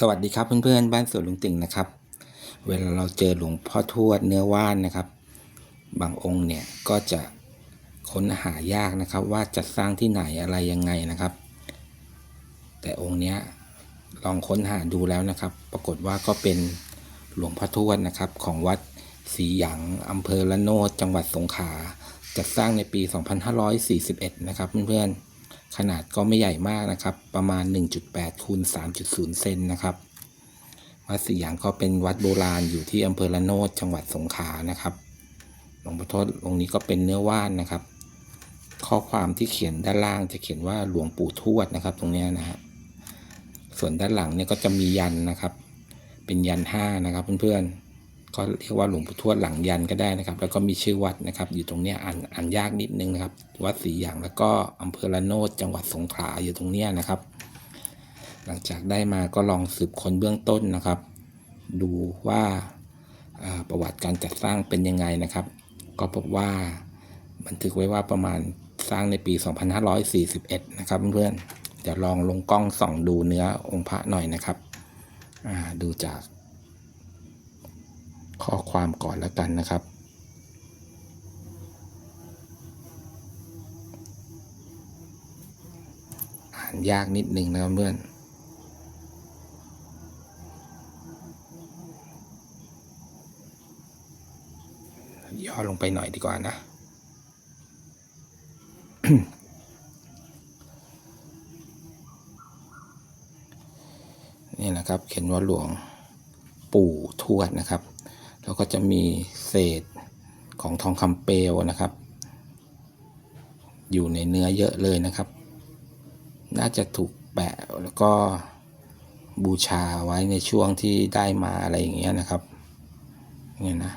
สวัสดีครับเพื่อนๆบ้านสวนลุงติ่งนะครับ เวลาเราเจอหลวงพ่อทวดเนื้อว่านนะครับ บางองค์เนี่ยก็จะค้นหายากนะครับ ว่าจะสร้างที่ไหนอะไรยังไงนะครับ แต่องค์เนี้ยลองค้นหาดูแล้วนะครับ ปรากฏว่าก็เป็นหลวงพ่อทวดนะครับ ของวัดศรีหยางอำเภอละโนดจังหวัดสงขลาจัดสร้างในปี 2541 นะครับเพื่อนๆ ขนาดก็ไม่ใหญ่มากนะครับ ประมาณ 1.8คูณ3.0 เซนนะครับวัดศรีหยางก็เป็นวัดโบราณอยู่ที่อำเภอละโนดจังหวัดสงขลานะครับหลวงพ่อทวดองค์นี้ก็เป็นเนื้อว่านนะครับ ข้อความที่เขียนด้านล่างจะเขียนว่าหลวงปู่ทวดนะครับ ตรงนี้นะฮะส่วนด้านหลังเนี่ยก็จะมียันนะครับ เป็นยันห้านะครับเพื่อนๆ ก็เรียกว่าหลวงปู่ทวดหลังยันก็ได้นะครับ แล้วก็มีชื่อวัดนะครับ อยู่ตรงเนี้ยอ่านอ่านยากนิดนึงนะครับ วัดศรีหยางแล้วก็อำเภอละโนดจังหวัดสงขลาอยู่ตรงเนี้ยนะครับ หลังจากได้มาก็ลองสืบค้นเบื้องต้นนะครับ ดูว่าาประวัติการจัดสร้างเป็นยังไงนะครับ ก็พบว่าบันทึกไว้ว่าประมาณสร้างในปี 2541 นะครับเพื่อนๆเดี๋ยวลองลงกล้องส่องดูเนื้อองค์พระหน่อยนะครับ ดูจาก ข้อความก่อนแล้วกันนะครับ อ่านยากนิดนึงนะครับเพื่อนย่อลงไปหน่อยดีกว่านะ นี่นะครับ เขียนว่าหลวงปู่ทวดนะครับ แล้วก็จะมีเศษของทองคำเปลวนะครับ อยู่ในเนื้อเยอะเลยนะครับ น่าจะถูกแปะแล้วก็บูชาไว้ในช่วงที่ได้มาอะไรอย่างเงี้ยนะครับเนี่ยนะ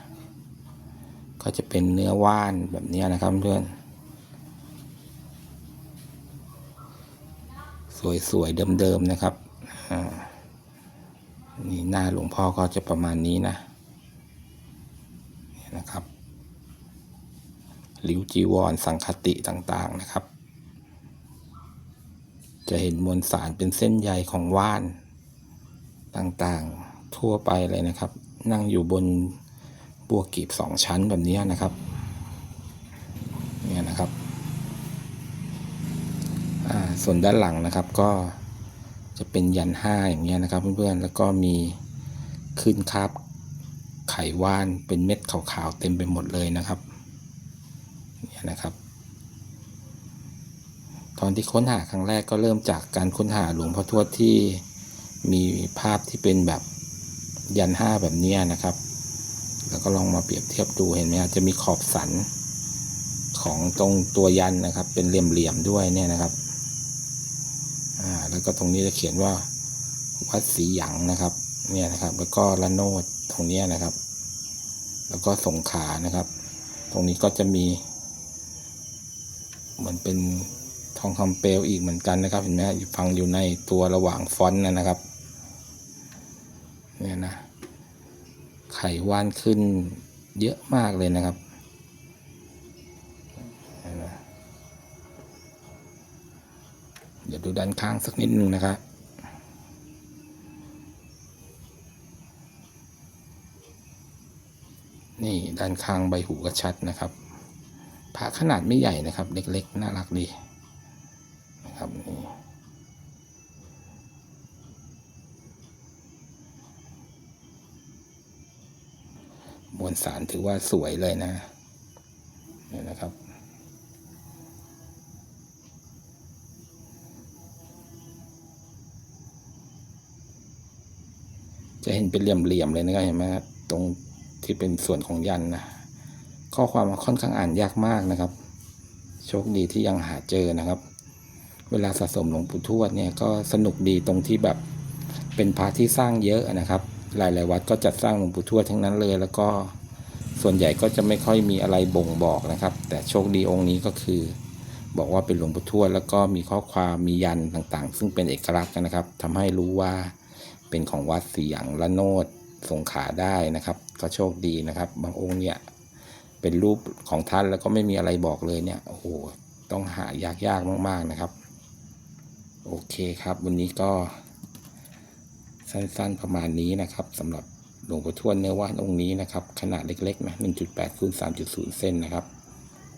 ก็จะเป็นเนื้อว่านแบบนี้นะครับเพื่อนสวยๆเดิมๆนะครับอ่านี่หน้าหลวงพ่อก็จะประมาณนี้นะ นะครับหลิวจีวรสังคติต่างๆนะครับ จะเห็นมวลสารเป็นเส้นใยของว่านต่างๆทั่วไปเลยนะครับ นั่งอยู่บนบัวกีบสองชั้นแบบนี้นะครับเนี่ยนะครับส่วนด้านหลังนะครับก็จะเป็นยันห้าอย่างเงี้ยนะครับ เพื่อนๆแล้วก็มีขึ้นคาบ ขว่านเป็นเม็ดขาวๆเต็มไปหมดเลยนะครับเนี่ยนะครับ ตอนที่ค้นหาครั้งแรกก็เริ่มจากการค้นหาหลวงพ่อทวดที่มีภาพที่เป็นแบบยันห้าแบบเนี้ยนะครับ แล้วก็ลองมาเปรียบเทียบดูเห็นไหมครับจะมีขอบสันของตรงตัวยันนะครับ เป็นเหลี่ยมๆด้วยเนี่ยนะครับอ่าแล้วก็ตรงนี้จะเขียนว่าวัดศรีหยังนะครับ เนี่ยนะครับ แล้วก็ละโนดตรงเนี้ยนะครับ แล้วก็สงขานะครับ ตรงนี้ก็จะมี เหมือนเป็นทองคำเปลวอีกเหมือนกันนะครับ เห็นไหมฟังอยู่ในตัวระหว่างฟอนต์นะครับเนี่ยนะ ไข่ว่านขึ้นเยอะมากเลยนะครับเห็นไหมเดี๋ยวดูด้านข้างสักนิดนึงนะครับ นี่ด้านข้างใบหูก็ชัดนะครับพระขนาดไม่ใหญ่นะครับ เล็กๆ น่ารักดีนะครับนี่มวลสารถือว่าสวยเลยนะนี่นะครับจะเห็นเป็นเหลี่ยมๆเลยนะครับเห็นไหมครับตรง ที่เป็นส่วนของยันนะข้อความค่อนข้างอ่านยากมากนะครับ โชคดีที่ยังหาเจอนะครับ เวลาสะสมหลวงปู่ทวดเนี่ยก็สนุกดีตรงที่แบบเป็นพระที่สร้างเยอะนะครับ หลายๆวัดก็จัดสร้างหลวงปู่ทวดทั้งนั้นเลย แล้วก็ส่วนใหญ่ก็จะไม่ค่อยมีอะไรบ่งบอกนะครับ แต่โชคดีองค์นี้ก็คือ บอกว่าเป็นหลวงปู่ทวดแล้วก็มีข้อความมียันต่างๆ ซึ่งเป็นเอกลักษณ์นะครับทำให้รู้ว่าเป็นของวัดศรีหยางละโนด สงขาได้นะครับ ก็โชคดีนะครับ บางองค์เนี่ยเป็นรูปของท่านแล้วก็ไม่มีอะไรบอกเลยเนี่ยโอ้โหต้องหายากๆมาก ๆนะครับ โอเคครับ วันนี้ก็สั้นๆประมาณนี้นะครับสำหรับหลวงพ่อทวดเนื้อว่านองค์นี้นะครับ ขนาดเล็กๆนะ1.8คูณ3.0เซนนะครับ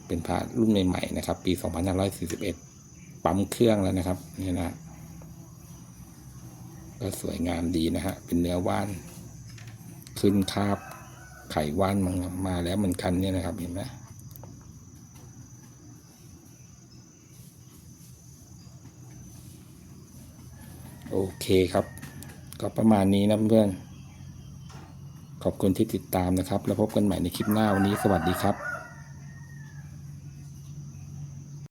เป็นพระรุ่นใหม่ๆนะครับ ปี 2541 ปั๊มเครื่องแล้วนะครับนี่นะก็สวยงามดีนะฮะเป็นเนื้อว่าน ขึ้นคาบไข่ว่านมันมาแล้วเหมือนกันเนี่ยนะครับเห็นไหมโอเคครับ ก็ประมาณนี้นะเพื่อน ขอบคุณที่ติดตามนะครับ แล้วพบกันใหม่ในคลิปหน้าวันนี้สวัสดีครับ